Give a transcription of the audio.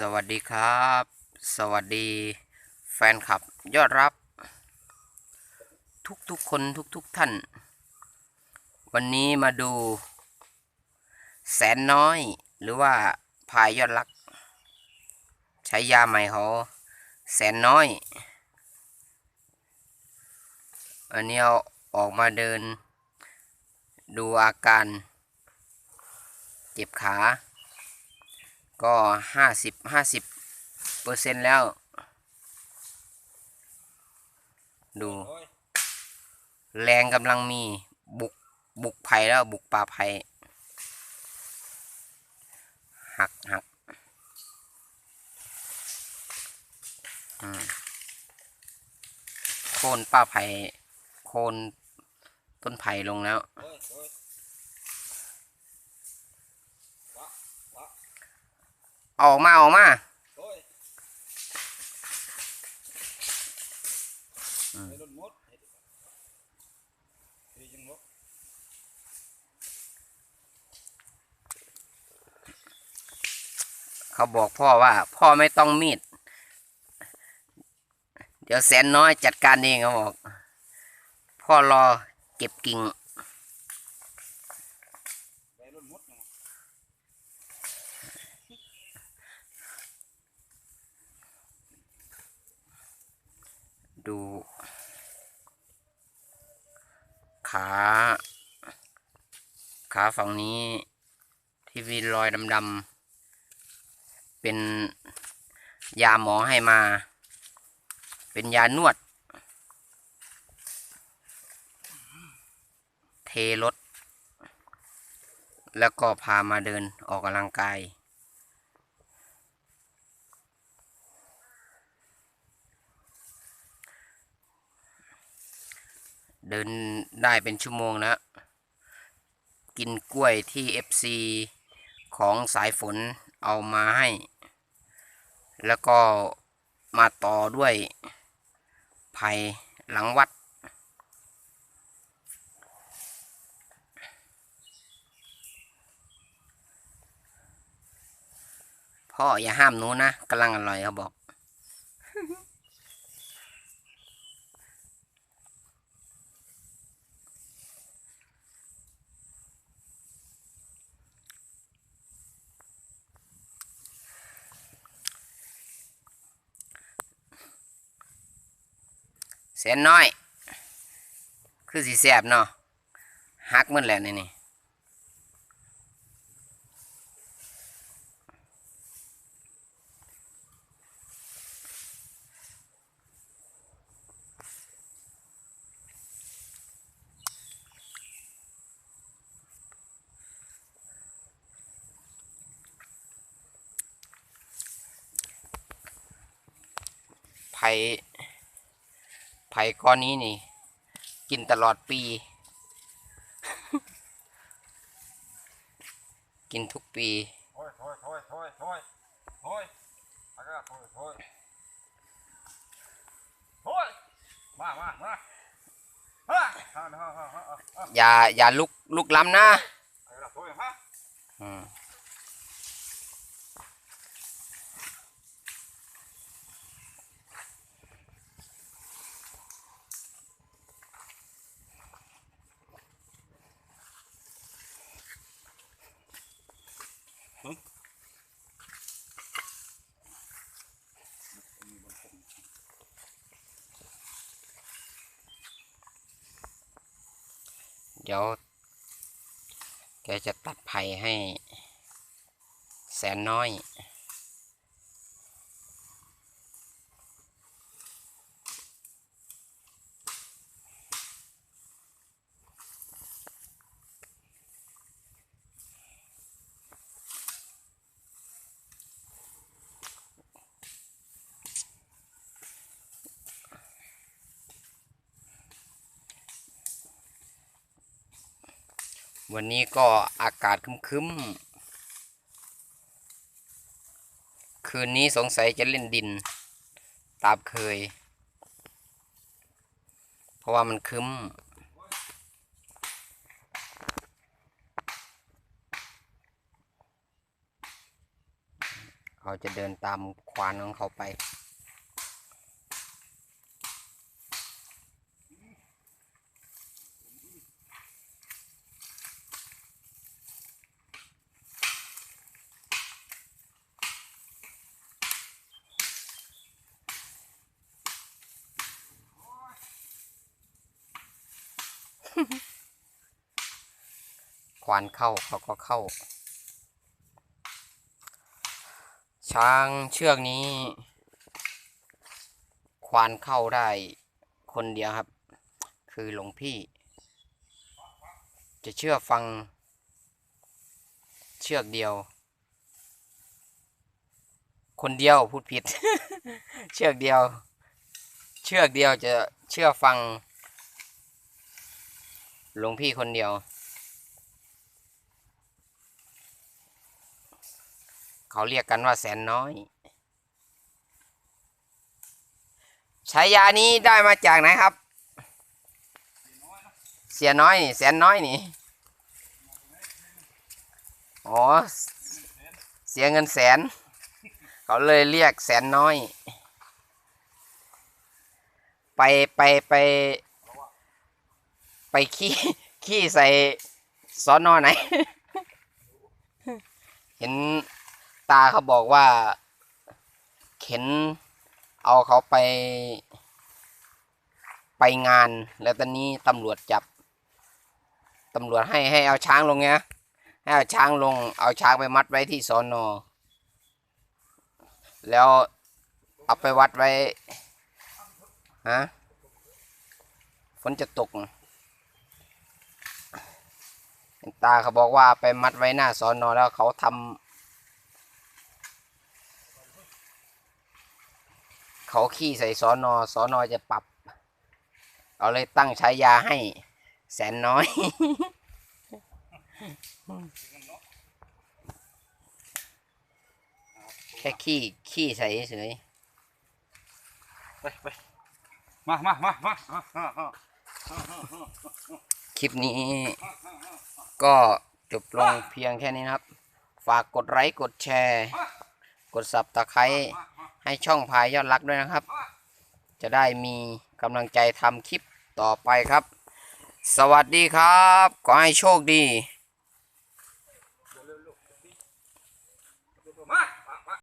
สวัสดีครับ สวัสดีแฟนคลับยอดรับ ทุกๆคนทุกๆท่าน วันนี้มาดู แสนน้อยหรือว่าพายยอดรัก ใช้ยาใหม่เขาแสนน้อย อันนี้เอาออกมาเดิน ดูอาการ เจ็บขา ก็ห้าสิบห้าสิบเปอร์เซ็นต์แล้ว ดู แรงกำลังมีบุกบุกไผ่แล้วบุกป่าไผ่หักหักโค่นป้าไผ่โค่นต้นไผ่ลงแล้ว ออกมาออกมาเขาบอกพ่อว่า พ่อไม่ต้องมีด เดี๋ยวแสนน้อยจัดการเองเขาบอก พ่อรอเก็บกิ่ง ดู ขา ขาฝั่งนี้ที่มีรอยดำๆ เป็นยาหมอให้มา เป็นยานวด เทรถ แล้วก็พามาเดินออกกำลังกาย เดินได้เป็นชั่วโมงแล้วกินกล้วยที่ FC ของสายฝนเอามาให้ แล้วก็มาต่อด้วยไผ่หลังวัด พ่ออย่าห้ามหนูนะกำลังอร่อยเขาบอก สนน้อย คือสีแสบเนาะฮักมันแหละนี่นี่ไผ่ ไผ่ก้อนนี้นี่ กินตลอดปี กินทุกปีอย่าอย่าลุกลุกล้ำนะ เดี๋ยว แกจะตัดไผ่ให้แสนน้อย วันนี้ก็อากาศครึ้มๆ คืนนี้สงสัยจะเล่นดิน ตามเคย เพราะว่ามันคึมเเขาจะเดินตามควานของเขาไป ควานเข้าเขาก็เข้า ช้างเชือกนี้ ควานเข้าได้คนเดียวครับ คือหลวงพี่ จะเชื่อฟัง เชือกเดียว คนเดียวพูดผิด เชือกเดียว เชือกเดียวจะเชื่อฟัง หลวงพี่คนเดียว เขาเรียกกันว่าแสนน้อยฉายานี้ได้มาจากไหนครับ เสียน้อยนี่แสนน้อยนี่อ๋อเสียเงินแสน เขาเลยเรียกแสนน้อย ไปไปไป ไปขี้ขี้ใส่สอนอไหน เห็นตาเขาบอกว่า เข็นเอาเขาไป ไปงาน แล้วตอนนี้ตำรวจจับตำรวจให้ให้เอาช้างลงเนี้ยให้เอาช้างลง เอาช้างไปมัดไว้ที่สอนอ แล้วเอาไปวัดไว้ฮะฝนจะตก ตาเขาบอกว่าไปมัดไว้หน้าสอนอแล้วเขาทำเขาขี้ใส่สอนอสอนอจะปรับ เอาเลยตั้งฉายาให้ แสนน้อยแค่ขี้ขี้ใส่เฉยไปไปมามามามาอ่าอ่าอ่าคลิปนี้ ก็จบลงเพียงแค่นี้นะครับ ฝากกดไลค์กดแชร์ กดสับตะไคร้ให้ช่องพายยอดรักด้วยนะครับ จะได้มีกำลังใจทำคลิปต่อไปครับ สวัสดีครับ ขอให้โชคดี